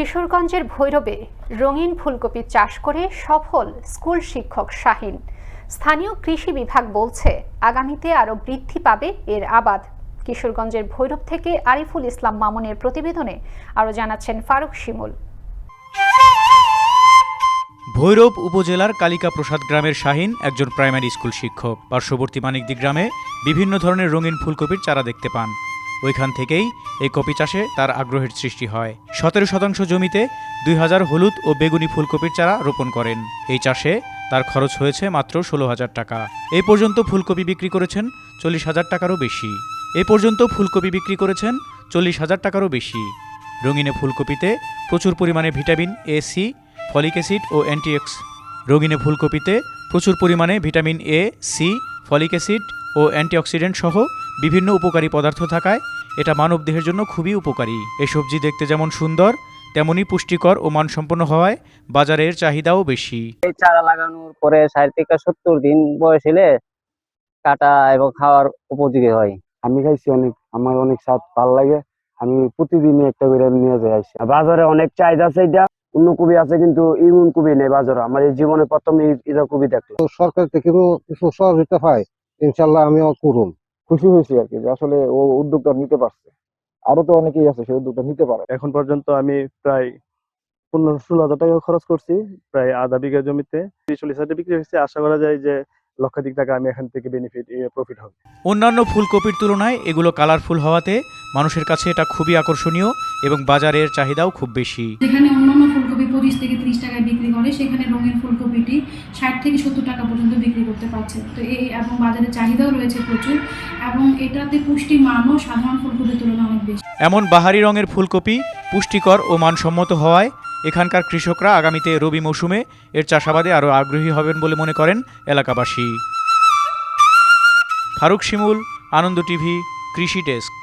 কিশোরগঞ্জের ভৈরবে রঙিন ফুলকপি চাষ করে সফল স্কুল শিক্ষক শাহিন। স্থানীয় কৃষি বিভাগ বলছে, আগামীতে আরও বৃদ্ধি পাবে এর আবাদ। কিশোরগঞ্জের ভৈরব থেকে আরিফুল ইসলাম মামুনের প্রতিবেদনে আরও জানাচ্ছেন ফারুক শিমুল। ভৈরব উপজেলার কালিকা প্রসাদ গ্রামের শাহিন একজন প্রাইমারি স্কুল শিক্ষক। পার্শ্ববর্তী মানিকদি গ্রামে বিভিন্ন ধরনের রঙিন ফুলকপির চারা দেখতে পান। ওইখান থেকেই এই কপি চাষে তার আগ্রহের সৃষ্টি হয়। সতেরো শতাংশ জমিতে দুই হাজার হলুদ ও বেগুনি ফুলকপির চারা রোপণ করেন। এই চাষে তার খরচ হয়েছে মাত্র ষোলো হাজার টাকা। এই পর্যন্ত ফুলকপি বিক্রি করেছেন চল্লিশ হাজার টাকারও বেশি। এই পর্যন্ত ফুলকপি বিক্রি করেছেন চল্লিশ হাজার টাকারও বেশি। রঙিনে ফুলকপিতে প্রচুর পরিমাণে vitamin A, C, folic acid ও অ্যান্টিঅক্স। রঙিনে ফুলকপিতে প্রচুর পরিমাণে vitamin A, C, folic acid O antioxidant সহ বিভিন্ন উপকারী পদার্থ থাকায় এটা মানবদেহের জন্য খুবই উপকারী। এই সবজি দেখতে যেমন সুন্দর তেমনই পুষ্টিকর ও মানসম্পন্ন হওয়ায় বাজারের চাহিদাও বেশি। এই চারা লাগানোর পরে ষাট থেকে সত্তর দিন বয়স হলে কাটা এবং খাওয়ার উপযোগী হয়। আমি খাইছি অনেক আমার অনেক স্বাদ ভালো লাগে। আমি প্রতিদিনই একটা করে নিয়ে যাই আসি বাজারে অনেক চাহিদা আছে এটা অন্য কবি আছে কিন্তু ইমুন কবি নেই বাজারে। আমার এই জীবনে প্রথম এটা কবি দেখলাম। সরকার থেকে কিছু সহযোগিতা পাই ইনশাল্লাহ আমিও করুন। খুশি হয়েছি আর কি যে আসলে ও উদ্যোগটা নিতে পারছে। আরও তো অনেকেই আছে সেই উদ্যোগটা নিতে পারে। এখন পর্যন্ত আমি প্রায় পনেরো ষোলো হাজার টাকা খরচ করছি প্রায় আধা বিঘা জমিতে। চল্লিশ হাজার বিক্রি হয়েছে আশা করা যায় যে লক্ষাধিক টাকা আমি এখান থেকে বেনিফিট প্রফিট হবে। অন্যান্য ফুলকপির তুলনায় এগুলো কালারফুল হওয়াতে মানুষের কাছে এটা খুবই আকর্ষণীয় এবং বাজারের চাহিদাও খুব বেশি। যেখানে অন্যান্য পঁচিশ থেকে ত্রিশ টাকায় বিক্রি করে, সেখানে রঙিন ফুলকপিটি ষাট থেকে সত্তর টাকা পর্যন্ত বিক্রি করতে পারছে। তো এই এবং বাজারে চাহিদাও রয়েছে প্রচুর এবং এটাতে পুষ্টি মানও সাধারণ ফুলকপির তুলনায় অনেক বেশি। এমন বাহারি রঙের ফুলকপি পুষ্টিকর ও মানসম্মত হওয়ায় এখানকার কৃষকরা আগামীতে রবি মৌসুমে এর চাষাবাদে আরও আগ্রহী হবেন বলে মনে করেন এলাকাবাসী। ফারুক শিমুল, আনন্দ টিভি, কৃষি ডেস্ক।